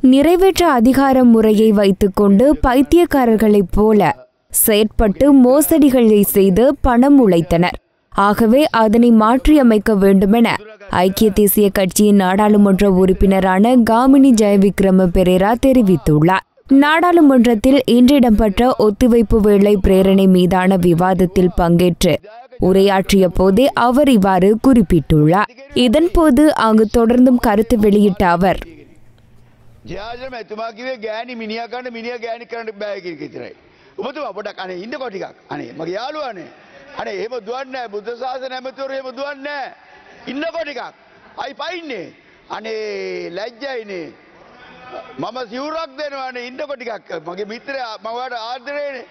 நிறைவேற்ற அதிகார முறையை வைத்துக்கொண்டு பைத்தியக்காரர்களைப் போல செயற்பட்டு மோசடிகளை செய்து பணம் உழைத்தனர். ஆகவே அதனை மாற்றியமைக்க வேண்டுமென ஐக்கிய தேசிய கட்சியின் நாடாளுமன்ற உறுப்பினரான காமினி ஜெயவிக்ரம பெரேரா தெரிவித்துள்ளார். நாடாளுமன்றத்தில் இன்று இடம்பெற்ற ஒத்திவைப்பு வேலை பிரேரணை மீதான விவாதத்தில் பங்கேற்று உரையாற்றிய போதே அவர் இவ்வாறு குறிப்பிட்டுள்ளார். இதன்போது அங்கு தொடர்ந்தும் கருத்து வெளியிட்ட அவர் ජයාජන ඇතුමා කිවේ ගෑනි මිනිිය කන්න මිනිිය ගෑනි කරන්න බෑකිර කිතරයි. ඔබතුමා පොඩක් අනේ ඉන්න කොටිකක් අනේ මගේ යාලුවනේ අනේ එහෙම දුවන්න බුද්ධ ශාසන ඇමතුවර එහෙම දුවන්න ඉන්න කොටිකක් අයි පයින්නේ අනේ ලැජ්ජයිනේ. මම සිවුරක් දෙනවානේ ඉන්න කොටිකක් මගේ මිත්‍රය මවට ආදරේනේ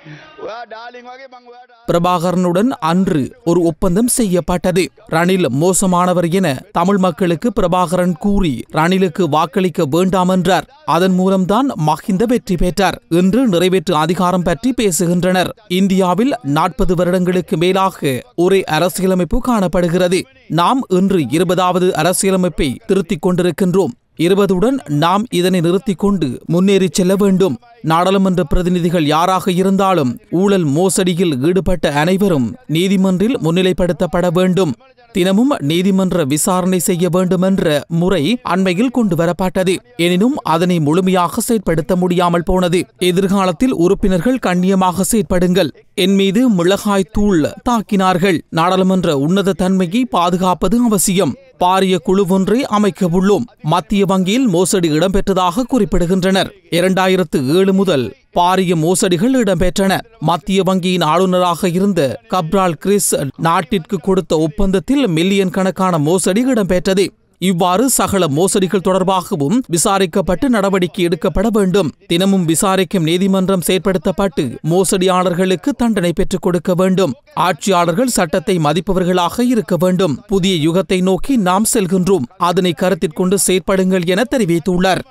ඔයා ඩාලින් වගේ මං ඔයාට ආ- பிரபாகரனுடன் அன்று ஒரு ஒப்பந்தம் செய்யப்பட்டது ரணில் மோசமானவர் என தமிழ் மக்களுக்கு பிரபாகரன் கூறி ரணிலுக்கு வாக்களிக்க வேண்டாம் என்றார் அதன் மூலம்தான் மஹிந்த வெற்றி பெற்றார் இன்று நிறைவேற்று அதிகாரம் பற்றி பேசுகின்றனர் இந்தியாவில் நாற்பது வருடங்களுக்கு மேலாக ஒரே அரசியலமைப்பு காணப்படுகிறது நாம் இன்று இருபதாவது அரசியலமைப்பை திருத்திக் கொண்டிருக்கின்றோம் இருபதுடன் நாம் இதனை நிறுத்திக் கொண்டு முன்னேறிச் செல்ல வேண்டும். நாடாளுமன்ற பிரதிநிதிகள் யாராக இருந்தாலும் ஊழல் மோசடியில் ஈடுபட்ட அனைவரும் நீதிமன்றில் முன்னிலைப்படுத்தப்பட வேண்டும். தினமும் நீதிமன்ற விசாரணை செய்ய வேண்டும் என்ற முறை அண்மையில் கொண்டு வரப்பட்டது. எனினும் அதனை முழுமையாக செயற்படுத்த முடியாமல் போனது. எதிர்காலத்தில் உறுப்பினர்கள் கண்ணியமாக செயற்படுங்கள். என் மீது மிளகாய் தூள் தாக்கினார்கள். நாடாளுமன்ற உன்னத தன்மையை பாதுகாப்பது அவசியம். பாரிய குழு ஒன்றை அமைக்கவுள்ளோம். மத்திய வங்கியில் மோசடி இடம்பெற்றதாக குறிப்பிடுகின்றனர். இரண்டாயிரத்து ஏழு முதல் பாரிய மோசடிகள் இடம்பெற்றன. மத்திய வங்கியின் ஆளுநராக இருந்த கப்ரால் கிறிஸ் நாட்டிற்கு கொடுத்த ஒப்பந்தத்தில் மில்லியன் கணக்கான மோசடி இடம்பெற்றது. இவ்வாறு சகல மோசடிகள் தொடர்பாகவும் விசாரிக்கப்பட்டு நடவடிக்கை எடுக்கப்பட வேண்டும். தினமும் விசாரிக்கும் நீதிமன்றம் செயற்படுத்தப்பட்டு மோசடியாளர்களுக்கு தண்டனை பெற்றுக் கொடுக்க வேண்டும். ஆட்சியாளர்கள் சட்டத்தை மதிப்பவர்களாக இருக்க வேண்டும். புதிய யுகத்தை நோக்கி நாம் செல்கின்றோம். அதனை கருத்தில் கொண்டு செயற்படுங்கள் என தெரிவித்துள்ளார்.